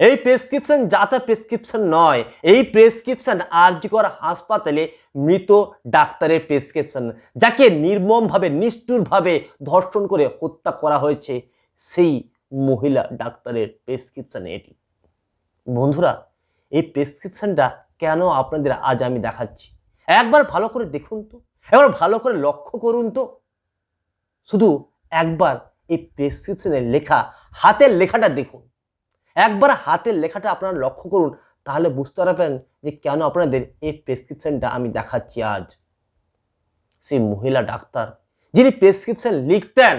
এই প্রেসক্রিপশন যাতা প্রেসক্রিপশন নয়, এই প্রেসক্রিপশন আরজিকর হাসপাতালে মৃত ডাক্তারের প্রেসক্রিপশন যাকে নির্মমভাবে, নিষ্ঠুরভাবে ধর্ষণ করে হত্যা করা হয়েছে, সেই মহিলা ডাক্তারের প্রেসক্রিপশন এটি। বন্ধুরা, এই প্রেসক্রিপশনটা কেন আপনাদের আজ আমি দেখাচ্ছি? একবার ভালো করে দেখুন তো, একবার ভালো করে লক্ষ্য করুন তো। শুধু একবার এই প্রেসক্রিপশনের লেখা, হাতের লেখাটা দেখুন। একবার হাতের লেখাটা আপনারা লক্ষ্য করুন, তাহলে বুঝতে পারবেন যে কেন আপনাদের এই প্রেসক্রিপশনটা আমি দেখাচ্ছি আজ। সেই মহিলা ডাক্তার, যিনি প্রেসক্রিপশন লিখতেন,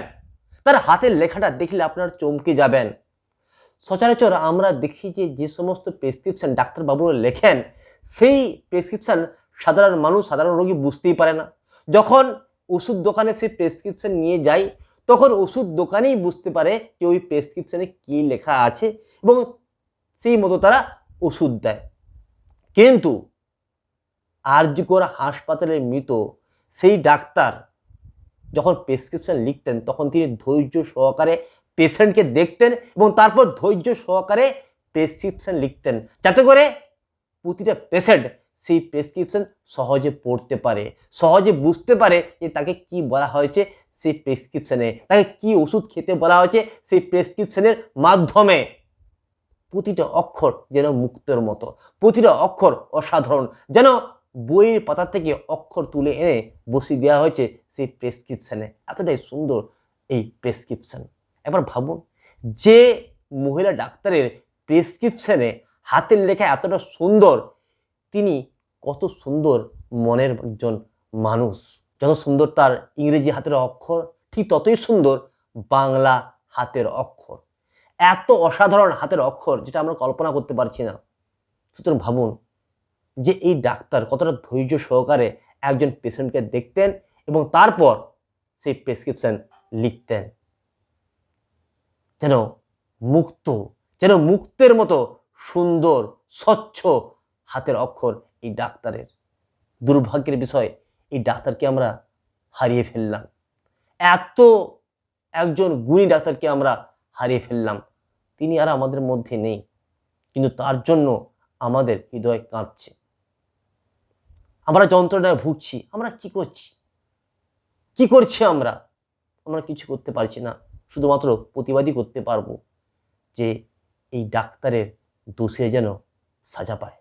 তার হাতের লেখাটা দেখলে আপনারা চমকে যাবেন। সচরাচর আমরা দেখি যে যে সমস্ত প্রেসক্রিপশন ডাক্তারবাবুরা লেখেন, সেই প্রেসক্রিপশন সাধারণ মানুষ, সাধারণ রোগী বুঝতেই পারে না। যখন ওষুধ দোকানে সেই প্রেসক্রিপশন নিয়ে যায় তখন ওষুধ দোকানেই বুঝতে পারে যে ওই প্রেসক্রিপশানে কী লেখা আছে এবং সেই মতো তারা ওষুধ দেয়। কিন্তু আরজিকর হাসপাতালে মৃত সেই ডাক্তার যখন প্রেসক্রিপশন লিখতেন, তখন তিনি ধৈর্য সহকারে পেশেন্টকে দেখতেন এবং তারপর ধৈর্য সহকারে প্রেসক্রিপশন লিখতেন। যাতে করে প্রতিটা পেশেন্ট সেই প্রেসক্রিপশন সহজে পড়তে পারে, সহজে বুঝতে পারে যে তাকে কি বলা হয়েছে সেই প্রেসক্রিপশানে তাকে কি ওষুধ খেতে বলা হয়েছে সেই প্রেসক্রিপশানের মাধ্যমে। প্রতিটা অক্ষর যেন মুক্তের মতো, প্রতিটা অক্ষর অসাধারণ, যেন বইয়ের পাতা থেকে অক্ষর তুলে এনে বসিয়ে দেওয়া হয়েছে সেই প্রেসক্রিপশানে এতটাই সুন্দর এই প্রেসক্রিপশান এবার ভাবুন, যে মহিলা ডাক্তারের প্রেসক্রিপশানে হাতের লেখা এতটা সুন্দর তিনি কত সুন্দর মনের একজন মানুষ। যত সুন্দর তার ইংরেজি হাতের অক্ষর, ঠিক ততই সুন্দর বাংলা হাতের অক্ষর। এত অসাধারণ হাতের অক্ষর যেটা আমরা কল্পনা করতে পারছি না। সুতরাং ভাবুন যে এই ডাক্তার কতটা ধৈর্য সহকারে একজন পেশেন্টকে দেখতেন এবং তারপর সেই প্রেসক্রিপশন লিখতেন। যেন মুক্ত, যেন মুক্তের মতো সুন্দর, স্বচ্ছ হাতের অক্ষর এই ডাক্তারের। দুর্ভাগ্যের বিষয়, এই ডাক্তারকে আমরা হারিয়ে ফেললাম। এত একজন গুণী ডাক্তারকে আমরা হারিয়ে ফেললাম। তিনি আর আমাদের মধ্যে নেই, কিন্তু তার জন্য আমাদের হৃদয় কাঁদছে আমরা যন্ত্রণায় ভুগছি, আমরা কি করছি? কি করছি আমরা? আমরা কিছু করতে পারছি না, শুধুমাত্র প্রতিবাদই করতে পারব যে এই ডাক্তারের দোষে যেন সাজা পায়।